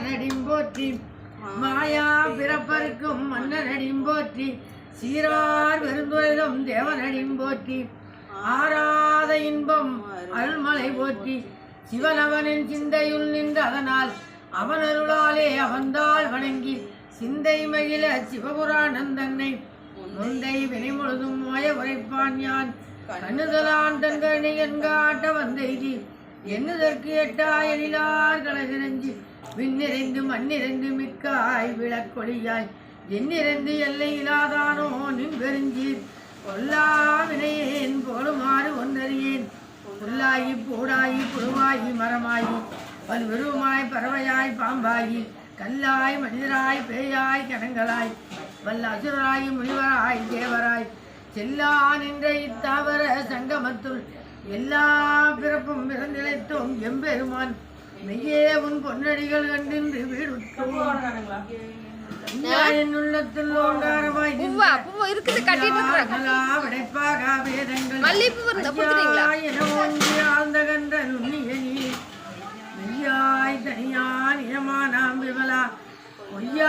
மாலனடிம் போற்றி. மாயா பிறப்பருக்கும் மன்னனடிம் போற்றி. சீரார் பெருந்துரையிலும் தேவனடிம் போற்றி. ஆராத இன்பம் அருள்மலை போற்றி. சிவனவனின் சிந்தையுள் நின்று அதனால் அவன் அருளாலே அவன்தாள் வணங்கி சிந்தை மகிழ சிவபுராணம் தன்னை முந்தை வினை முழுதும் மோய உரைப்பான் யான். கண்ணுதலான் தன்கணி என்காட்ட வந்தெய்தி என்னதற்கு எட்டா எழிலார் கலகிறஞ்சி விண்ணிறைந்து மண்ணிறைந்து மிக்காய் விளக்கொழியாய். எண்ணிறைந்து எல்லை இல்லாதானோ நின் பெருஞ்சீர் கொல்லா வினையேன் போடுமாறு ஒன்றறியேன். புல்லாயி பூடாயி புழுவாயி மரமாயி பல்விருவமாய் பறவையாய் பாம்பாயி கல்லாய் மனிதராய் பேயாய் கணங்களாய் வல்ல அசுராய் முனிவராய் தேவராய். செல்லா நின்ற இத்தாவர சங்கமத்துள். எல்லா பிற எம்பெருமான் மெய்யேவும் பொன்னடிகள் கண்டின்று வீடு மல்லிப்பூ இருந்தா கொடுத்துறீங்களா பொய்யாய் தனியான் இனமானாம் விமலா. பொய்யா